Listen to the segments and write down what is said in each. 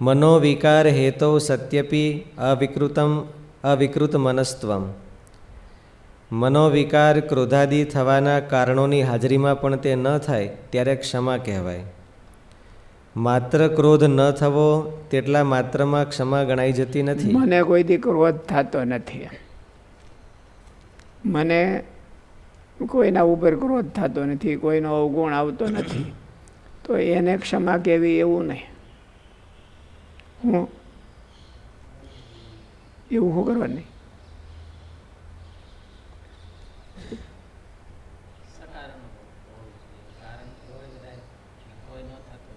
મનોવિકાર હેતો સત્યપી અવિકૃતમ અવિકૃત મનસ્ત્વમ મનોવિકાર ક્રોધાદિ થવાના કારણોની હાજરીમાં પણ તે ન થાય ત્યારે ક્ષમા કહેવાય. માત્ર ક્રોધ ન થવો તેટલા માત્રમાં ક્ષમા ગણાઈ જતી નથી. મને કોઈથી ક્રોધ થતો નથી. મને કોઈના ઉપર ક્રોધ થતો નથી, કોઈનો અવગુણ આવતો નથી. તો એને ક્ષમા કહેવી એવું નહીં. હું એવું શું કરવા નહીં.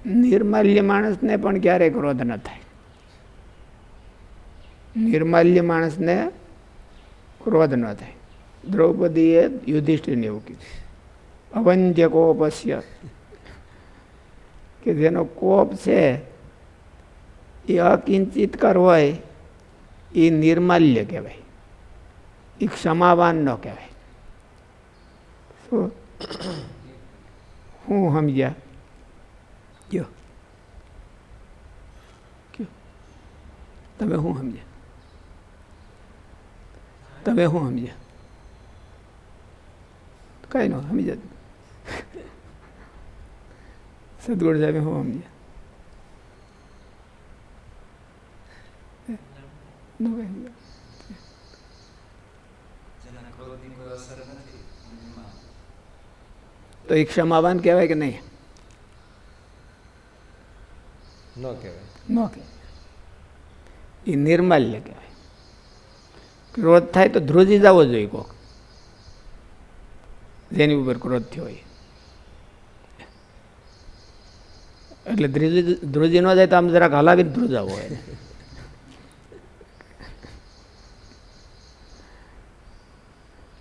નિર્માલ્ય માણસને પણ ક્યારેય ક્રોધ ન થાય. નિર્માલ્ય માણસને ક્રોધ ન થાય. દ્રૌપદીએ યુધિષ્ઠિરને એવું કીધું. અવંત્ય કોપસ્ય કે જેનો કોપ છે એ અકિંચિતકર હોય એ નિર્માલ્ય કહેવાય. એ ક્ષમાવાન ન કહેવાય. શું? હું સમજ્યા? કયો? તમે શું સમજ્યા? તમે શું સમજ્યા? કઈ નો સમજ્યા. સદગુણ સાહેબ શું સમજ્યા? નો કઈ સમજ્યા. તો એ ક્ષમાવાન કહેવાય કે નહીં? ન કહેવાય. ન કહેવાય. એ નિર્માલ્ય કહેવાય. ક્રોધ થાય તો ધ્રુજી જવો જોઈએ કોક. જેની ઉપર ક્રોધ થયો હોય. એટલે ધ્રુજી ધ્રુજી ન જાય તો આમ જરાક હલાવીને ધ્રુજાવો હોય.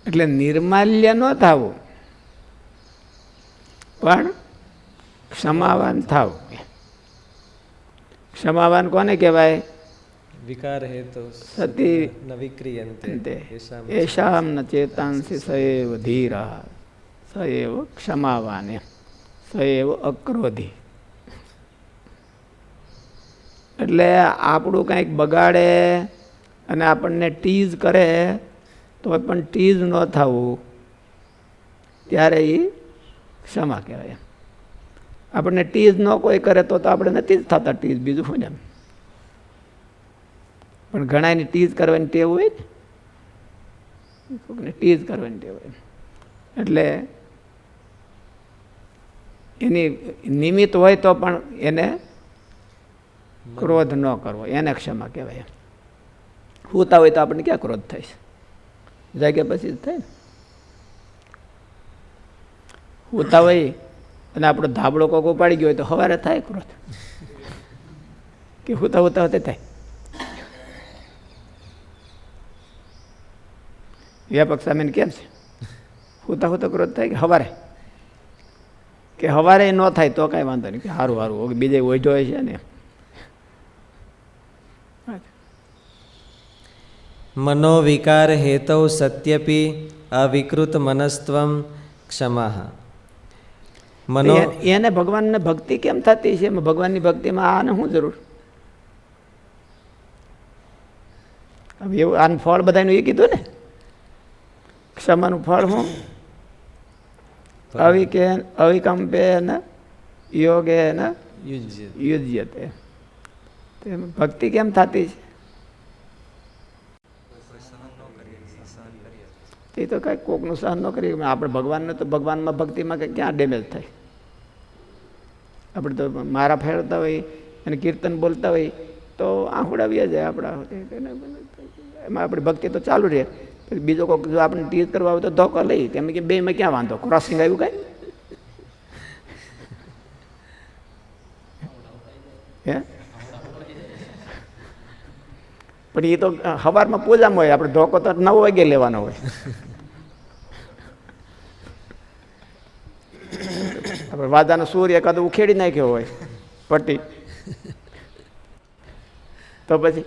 એટલે નિર્માલ્ય ન થવું. પણ ક્ષમાવાન થાવ. ક્ષમાવાન કોને કહેવાય? વિકાર હેતુ સતી ન વિક્રિયંતે. અંતે યેષામ એશામ ન ચેતાંસી સએવ ધીર. સએવ ક્ષમાવાન સએવ અક્રોધી. એટલે આપણું કંઈક બગાડે અને આપણને ટીઝ કરે તો પણ ટીઝ ન થવું. ત્યારે એ ક્ષમા કહેવાય એમ. આપણને ટીઝ ન કોઈ કરે તો તો આપણે નથી જ થતા ટીઝ બીજું શું એમ? પણ ઘણાની ટીઝ કરવાની ટેવ હોય ને કોઈને ટીઝ કરવાની ટેવ હોય એટલે એની નિમિત્ત હોય તો પણ એને ક્રોધ ન કરવો. એને ક્ષમા કહેવાય હોતા હોય તો આપણને ક્યાં ક્રોધ થાય છે? જાગ્યા પછી થાય હોતા હોય અને આપણો ધાબળો કોક ઉપાડી ગયો હોય તો સવારે થાય ક્રોધ? કે હોતા હોતા હોતે થાય? વ્યાપક સામે કેમ છે? હોતા હોતા ક્રોધ થાય કે સવારે કે સવારે ન થાય તો કાંઈ વાંધો નહીં, કે સારું સારું બીજે ઓઢો હોય છે ને. મનોવિકાર હેતૌ સત્યપી અવિકૃત મનસ્ત્વમ ક્ષમા મનો એને ભગવાનને ભક્તિ કેમ થતી છે? ભગવાનની ભક્તિમાં આને શું જરૂર? હવે એવું આનું ફળ બધાનું એ કીધું ને? ક્ષમાનું ફળ શું અવિકે અવિકંપે ને યોગે ને યુજ્ય યુજ્યતે ભક્તિ કેમ થતી છે? એ તો કાંઈ કોકનું સહન ન કરીએ આપણે ભગવાનને તો ભગવાનમાં ભક્તિમાં કંઈ ક્યાં ડેમેજ થાય? આપણે તો મારા ફેરવતા હોય અને કીર્તન બોલતા હોય, તો આંખુડાવ્યા જાય આપણા એમાં આપણી ભક્તિ તો ચાલુ રહે. બીજો કોઈક જો આપણે ટીચ કરવા આવે તો ધોકો લઈ, તેમ કે બેમાં ક્યાં વાંધો? ક્રોસિંગ આવ્યું કાંઈ? હે? પણ એ તો સવારમાં પૂજામાં હોય, આપણે ધોકો તો નવ વાગે લેવાનો હોય. આપણે વાદાનો સૂર્ય એકાદ ઉખેડી નાખ્યો હોય પટ્ટી. તો પછી?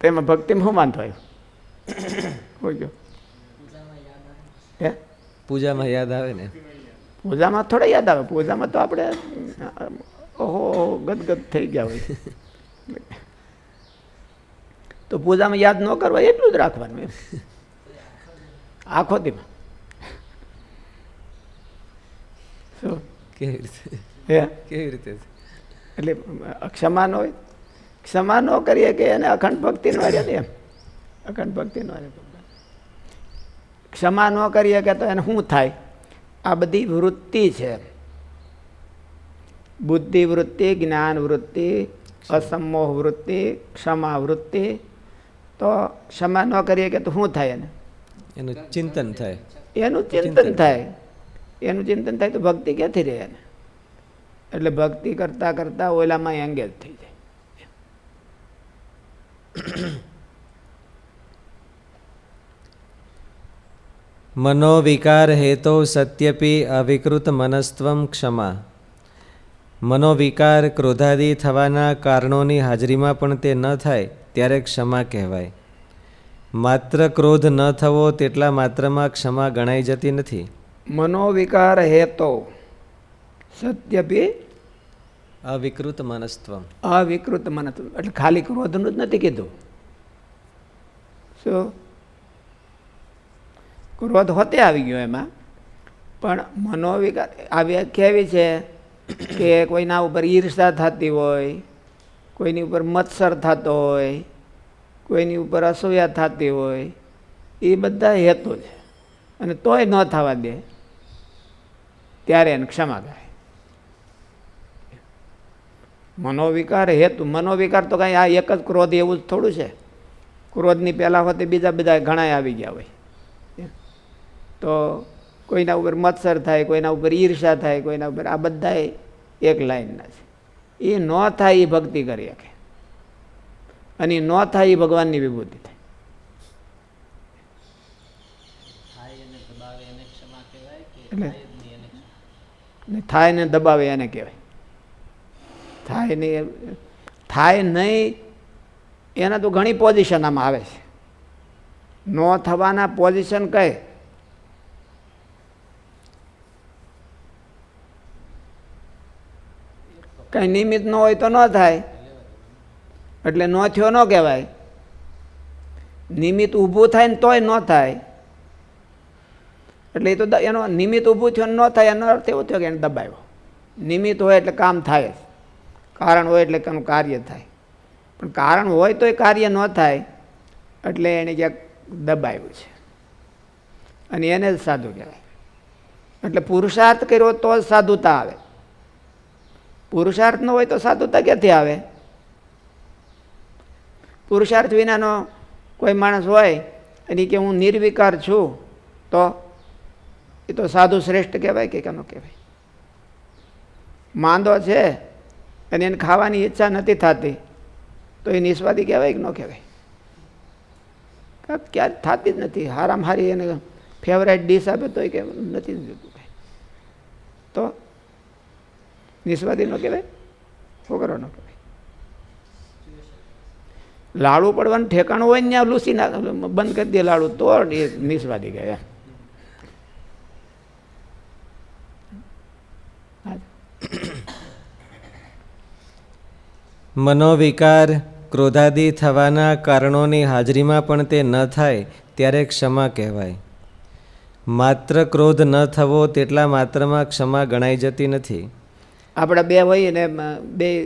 તેમાં ભક્તિમાં શું વાંધો આવ્યો? હે? પૂજામાં યાદ આવે ને. પૂજામાં થોડા યાદ આવે. પૂજામાં તો આપણે ઓહો ગદગદ થઈ ગયા હોય. તો પૂજામાં યાદ ન કરવા એટલું જ રાખવાનું એમ. આખો દીમાં શું? કેવી રીતે? હે? કેવી રીતે? એટલે ક્ષમા ન હોય? ક્ષમા ન કરીએ કે એને અખંડ ભક્તિ નો રહે? ને એમ. અખંડ ભક્તિ નો રહે. ક્ષમા ન કરીએ કે તો એને શું થાય? આ બધી વૃત્તિ છે. બુદ્ધિ વૃત્તિ જ્ઞાન વૃત્તિ અસમોહ વૃત્તિ ક્ષમા વૃત્તિ. તો ક્ષમા ન કરીએ કે તો શું થાય એને? એનું ચિંતન થાય. એનું ચિંતન થાય. એનું ચિંતન થાય તો ભક્તિ ક્યાંથી રહે એને? એટલે ભક્તિ કરતાં કરતાં ઓલામાં એંગેજ થઈ જાય. મનોવિકાર હેતો સત્યપી અવિકૃત મનસ્ત્વમ ક્ષમા. મનોવિકાર ક્રોધાદી થવાના કારણોની હાજરીમાં પણ તે ન થાય ત્યારે ક્ષમા કહેવાય. માત્ર ક્રોધ ન થવો તેટલા માત્રમાં ક્ષમા ગણાઈ જતી નથી. મનોવિકાર હેતો સત્યપી અવિકૃત મનસ્ત્વ. અવિકૃત મનસ્વ એટલે ખાલી ક્રોધનું જ નથી કીધું. શું? ક્રોધ હોતે આવી ગયો એમાં. પણ મનોવિકાર આવી એવી છે કે કોઈના ઉપર ઈર્ષા થતી હોય કોઈની ઉપર મત્સર થતો હોય કોઈની ઉપર અસૂયા થતી હોય એ બધા હેતુ છે. અને તોય ન થવા દે. ત્યારે એને ક્ષમા ગાય મનોવિકાર હેતુ મનોવિકાર તો કાંઈ આ એક જ ક્રોધ એવું જ થોડું છે. ક્રોધની પહેલાં હોતી બીજા બધા ઘણા આવી ગયા હોય. તો કોઈના ઉપર મત્સર થાય કોઈના ઉપર ઈર્ષા થાય કોઈના ઉપર આ બધા એક લાઈનના છે. એ ન થાય એ ભક્તિ કરી શકે. અને ન થાય એ ભગવાનની વિભૂતિ થાય. એટલે ને થાય ને દબાવે એને કહેવાય. થાય નહીં થાય નહીં, એના તો ઘણી પોઝિશન આમાં આવે છે. ન થવાના પોઝિશન કઈ કઈ નિમિત્ત ન હોય તો ન થાય. એટલે ન થયો ન કહેવાય. નિમિત્ત ઊભું થાય ને તોય ન થાય. એટલે એ તો એનો નિમિત્ત ઊભું થયો ન થાય, એનો અર્થ એવો થયો કે એને દબાવ્યો. નિમિત્ત હોય એટલે કામ થાય કારણ હોય એટલે એનું કાર્ય થાય. પણ કારણ હોય તો એ કાર્ય ન થાય એટલે એને ક્યાંક દબાવ્યું છે. અને એને જ સાધુ કહેવાય. એટલે પુરુષાર્થ કર્યો તો જ સાધુતા આવે. પુરુષાર્થ ન હોય તો સાધુતા ક્યાંથી આવે? પુરુષાર્થ વિનાનો કોઈ માણસ હોય અને કે હું નિર્વિકાર છું, તો એ તો સાધુ શ્રેષ્ઠ કહેવાય કે કેનો કહેવાય? માંદો છે અને એને ખાવાની ઈચ્છા નથી થતી, તો એ નિસ્વાદી કહેવાય કે ન કહેવાય? ક્યારે ક્યાં થતી જ નથી. હારામ હારી એને ફેવરેટ ડીશ આપે તો કે નથી જોતું કાંઈ. તો નિસ્વાદી ન કહેવાય, છોકરો કહેવાય. લાડુ પડવાનું ઠેકાણું હોય ને ત્યાં લૂસી ના બંધ કરી દે લાડુ, તો એ નિસ્વાદી ગયા મનોવિકાર ક્રોધાદિ થવાના કારણોની હાજરીમાં પણ તે ન થાય ત્યારે ક્ષમા કહેવાય. માત્ર ક્રોધ ન થવો તેટલા માત્રમાં ક્ષમા ગણાઈ જતી નથી. આપણે બે હોય ને બે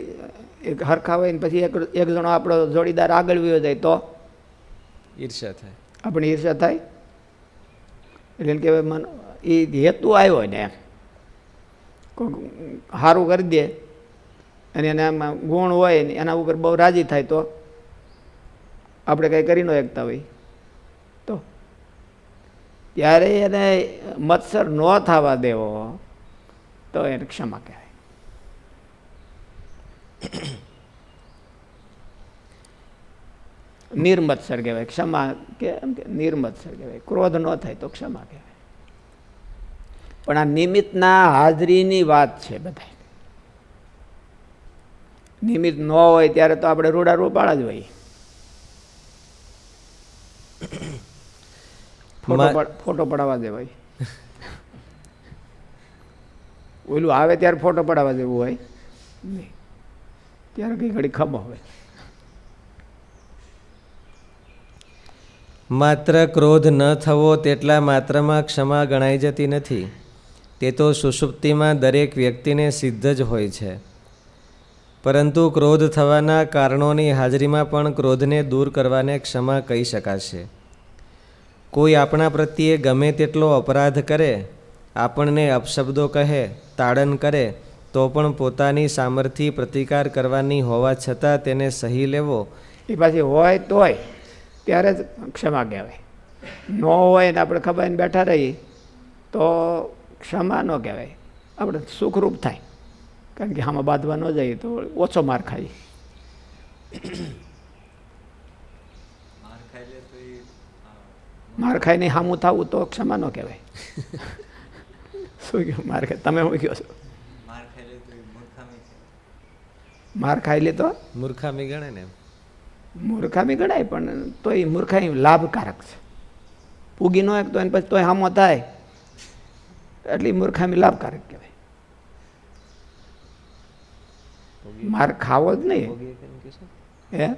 એક હરખા હોય ને પછી એક એક જણો આપણો જોડીદાર આગળ વ્યો જાય તો? ઈર્ષા થાય. આપણે ઈર્ષા થાય? એટલે કે મન એ હેતુ આવ્યો ને કોઈક સારું કરી દે. અને એને આમાં ગુણ હોય ને એના ઉપર બહુ રાજી થાય તો આપણે કંઈ કરી ન શકતા હોય. તો ત્યારે એને મત્સર ન થવા દેવો તો એને ક્ષમા કહેવાય. નિર્મત્સર કહેવાય ક્ષમા કે એમ કે નિર્મત્સર કહેવાય. ક્રોધ ન થાય તો ક્ષમા કહેવાય. પણ આ નિમિત્તના હાજરીની વાત છે બધા નિમિત્ત ન હોય ત્યારે તો આપણે રોડા રોપાળા જ હોય ફોટો પડાવવા દેવાય ઓલું આવે ત્યારે ફોટો પડાવવા જેવું હોય? નહીં. ત્યારે કઈ ઘડી ખમો હોય. માત્ર ક્રોધ ન થવો તેટલા માત્રમાં ક્ષમા ગણાઈ જતી નથી. તે તો સુષુપ્તિમાં દરેક વ્યક્તિને સિદ્ધ જ હોય છે. પરંતુ ક્રોધ થવાના કારણોની હાજરીમાં પણ ક્રોધને દૂર કરવાને ક્ષમા કહી શકાશે. કોઈ આપણા પ્રત્યે ગમે તેટલો અપરાધ કરે, આપણને અપશબ્દો કહે, તાડન કરે, તો પણ પોતાની સામર્થ્ય પ્રતિકાર કરવાની હોવા છતાં તેને સહી લેવો એ પાછી હોય તોય ત્યારે જ ક્ષમા કહેવાય. ન હોય ને આપણે ખબર બેઠા રહીએ, તો ક્ષમા ન કહેવાય. આપણે સુખરૂપ થાય. કારણ કે આમાં બાંધવા ન જઈએ તો ઓછો માર ખાઈએ માર ખાઈને સામું થવું તો ક્ષમા ન કહેવાય. શું કહ્યું માર ખાય તમે શું કહો છો? માર ખાઈ લે તો? મૂર્ખામી ગણે ને મૂર્ખામી ગણાય પણ તોય મૂર્ખાઈ લાભકારક છે. પૂગી ન એક તો એને પછી તોય હામો થાય. એટલે મૂર્ખામી લાભકારક કહેવાય. માર ખાવો જ નહીં. હે?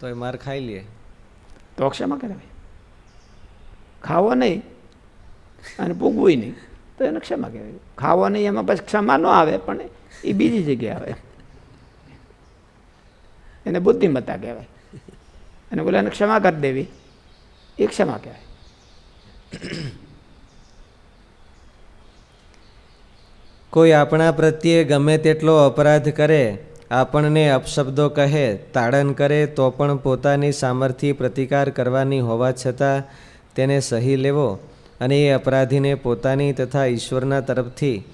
તો એ માર ખાઈ લે. તો ક્ષમા કરે ખાવો નહીં અને પૂગવું નહીં તો એને ક્ષમા કહેવાય. ખાવો નહીં એમાં પછી ક્ષમા ન આવે પણ એ બીજી જગ્યાએ આવે. એને બુદ્ધિમત્તા કહેવાય. અને બોલે એને ક્ષમા કરી દેવી. એ ક્ષમા કહેવાય. કોઈ આપણા પ્રત્યે ગમે તેટલો અપરાધ કરે, આપણને અપશબ્દો કહે, તાડન કરે, તો પણ પોતાની સામર્થ્ય પ્રતિકાર કરવાની હોવા છતાં તેને સહી લેવો અને એ અપરાધીને પોતાની તથા ઈશ્વરના તરફથી,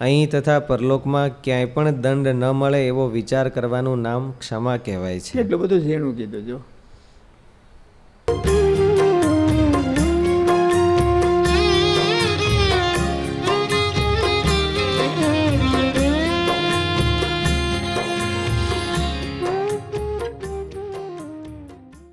અહીં તથા પરલોકમાં ક્યાંય પણ દંડ ન મળે એવો વિચાર કરવાનું નામ ક્ષમા કહેવાય છે. એટલું બધું ઝીણું કીધું જો.